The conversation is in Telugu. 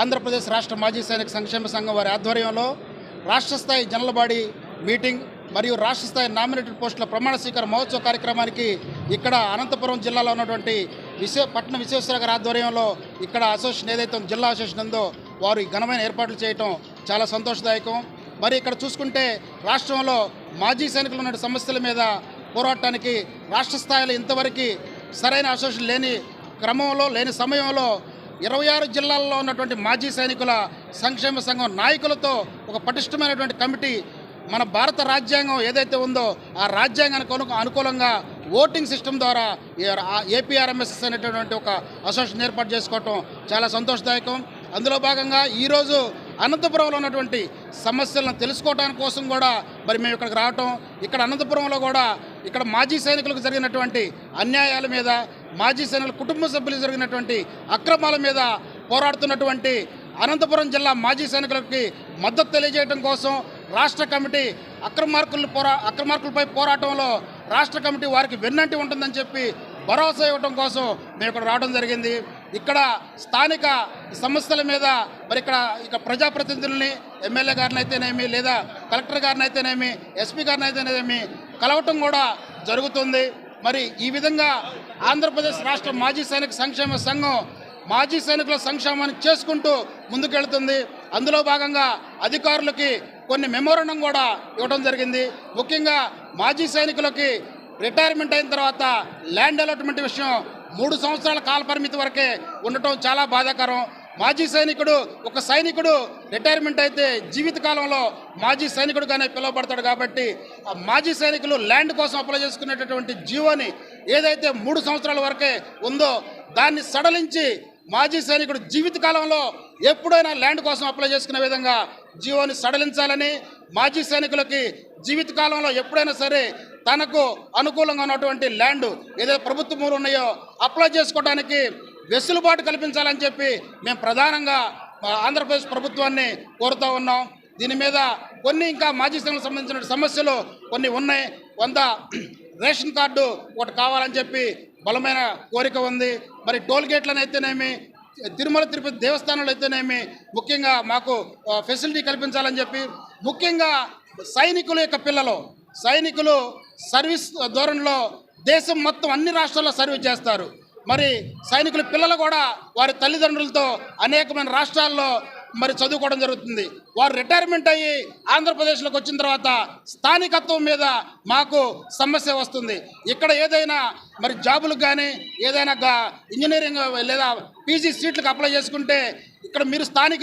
ఆంధ్రప్రదేశ్ రాష్ట్ర మాజీ సైనిక సంక్షేమ సంఘం వారి ఆధ్వర్యంలో రాష్ట్ర స్థాయి జనరల్ బాడీ మీటింగ్ మరియు రాష్ట్ర స్థాయి నామినేటెడ్ పోస్టుల ప్రమాణ స్వీకార మహోత్సవ కార్యక్రమానికి ఇక్కడ అనంతపురం జిల్లాలో ఉన్నటువంటి విశ్వ పట్టణ విశ్వేశ్వర గారి ఆధ్వర్యంలో ఇక్కడ అసోసియేషన్ ఏదైతే జిల్లా అసోసియేషన్ ఉందో వారు ఘనమైన ఏర్పాట్లు చేయటం చాలా సంతోషదాయకం. మరి ఇక్కడ చూసుకుంటే రాష్ట్రంలో మాజీ సైనికులు ఉన్న సమస్యల మీద పోరాటానికి రాష్ట్ర స్థాయిలో ఇంతవరకు సరైన అసోసియేషన్ లేని క్రమంలో లేని సమయంలో ఇరవై ఆరు జిల్లాల్లో ఉన్నటువంటి మాజీ సైనికుల సంక్షేమ సంఘం నాయకులతో ఒక పటిష్టమైనటువంటి కమిటీ మన భారత రాజ్యాంగం ఏదైతే ఉందో ఆ రాజ్యాంగానికి అనుకూలంగా ఓటింగ్ సిస్టమ్ ద్వారా ఏపీఆర్ఎంఎస్ఎస్ అనేటటువంటి ఒక అసోసియేషన్ ఏర్పాటు చేసుకోవటం చాలా సంతోషదాయకం. అందులో భాగంగా ఈరోజు అనంతపురంలో ఉన్నటువంటి సమస్యలను తెలుసుకోవడానికి కోసం కూడా మరి మేము ఇక్కడికి రావటం. ఇక్కడ అనంతపురంలో కూడా ఇక్కడ మాజీ సైనికులకు జరిగినటువంటి అన్యాయాల మీద మాజీ సైనికుల కుటుంబ సభ్యులు జరిగినటువంటి అక్రమాల మీద పోరాడుతున్నటువంటి అనంతపురం జిల్లా మాజీ సైనికులకి మద్దతు తెలియజేయడం కోసం రాష్ట్ర కమిటీ అక్రమార్కులు పోరా అక్రమార్కులపై పోరాటంలో రాష్ట్ర కమిటీ వారికి వెన్నంటి ఉంటుందని చెప్పి భరోసా ఇవ్వడం కోసం మేము ఇక్కడ రావడం జరిగింది. ఇక్కడ స్థానిక సమస్యల మీద మరి ఇక్కడ ఇక ప్రజాప్రతినిధుల్ని ఎమ్మెల్యే గారిని అయితేనేమి లేదా కలెక్టర్ గారిని అయితేనేమి ఎస్పీ గారిని అయితేనేమి కలవటం కూడా జరుగుతుంది. మరి ఈ విధంగా ఆంధ్రప్రదేశ్ రాష్ట్ర మాజీ సైనిక సంక్షేమ సంఘం మాజీ సైనికుల సంక్షేమాన్ని చేసుకుంటూ ముందుకెళ్తుంది. అందులో భాగంగా అధికారులకి కొన్ని మెమోరండం కూడా ఇవ్వడం జరిగింది. ముఖ్యంగా మాజీ సైనికులకి రిటైర్మెంట్ అయిన తర్వాత ల్యాండ్ అలాట్మెంట్ విషయం మూడు సంవత్సరాల కాల పరిమితి వరకే ఉండటం చాలా బాధాకరం. మాజీ సైనికుడు ఒక సైనికుడు రిటైర్మెంట్ అయితే జీవితకాలంలో మాజీ సైనికుడుగానే పిలువబడతాడు కాబట్టి ఆ మాజీ సైనికులు ల్యాండ్ కోసం అప్లై చేసుకునేటటువంటి జీవోని ఏదైతే మూడు సంవత్సరాల వరకే ఉందో దాన్ని సడలించి మాజీ సైనికుడు జీవితకాలంలో ఎప్పుడైనా ల్యాండ్ కోసం అప్లై చేసుకునే విధంగా జీవోని సడలించాలని మాజీ సైనికులకి జీవితకాలంలో ఎప్పుడైనా సరే తనకు అనుకూలంగా ఉన్నటువంటి ల్యాండ్ ఏదైతే ప్రభుత్వ భూములు ఉన్నాయో అప్లై చేసుకోవడానికి వెసులుబాటు కల్పించాలని చెప్పి మేము ప్రధానంగా మా ఆంధ్రప్రదేశ్ ప్రభుత్వాన్ని కోరుతూ ఉన్నాం. దీని మీద కొన్ని ఇంకా మాజీ సైనికులకు సంబంధించిన సమస్యలు కొన్ని ఉన్నాయి. కొంత రేషన్ కార్డు ఒకటి కావాలని చెప్పి బలమైన కోరిక ఉంది. మరి టోల్ గేట్లను అయితేనేమి తిరుమల తిరుపతి దేవస్థానంలో అయితేనేమి ముఖ్యంగా మాకు ఫెసిలిటీ కల్పించాలని చెప్పి ముఖ్యంగా సైనికుల యొక్క పిల్లలు సైనికులు సర్వీస్ ధోరణిలో దేశం మొత్తం అన్ని రాష్ట్రాల్లో సర్వీస్ చేస్తారు. మరి సైనికుల పిల్లలు కూడా వారి తల్లిదండ్రులతో అనేకమైన రాష్ట్రాల్లో మరి చదువుకోవడం జరుగుతుంది. వారు రిటైర్మెంట్ అయ్యి ఆంధ్రప్రదేశ్లోకి వచ్చిన తర్వాత స్థానికత్వం మీద మాకు సమస్య వస్తుంది. ఇక్కడ ఏదైనా మరి జాబులకు కానీ ఏదైనా ఇంజనీరింగ్ లేదా పీజీ సీట్లకు అప్లై చేసుకుంటే ఇక్కడ మీరు స్థానికులు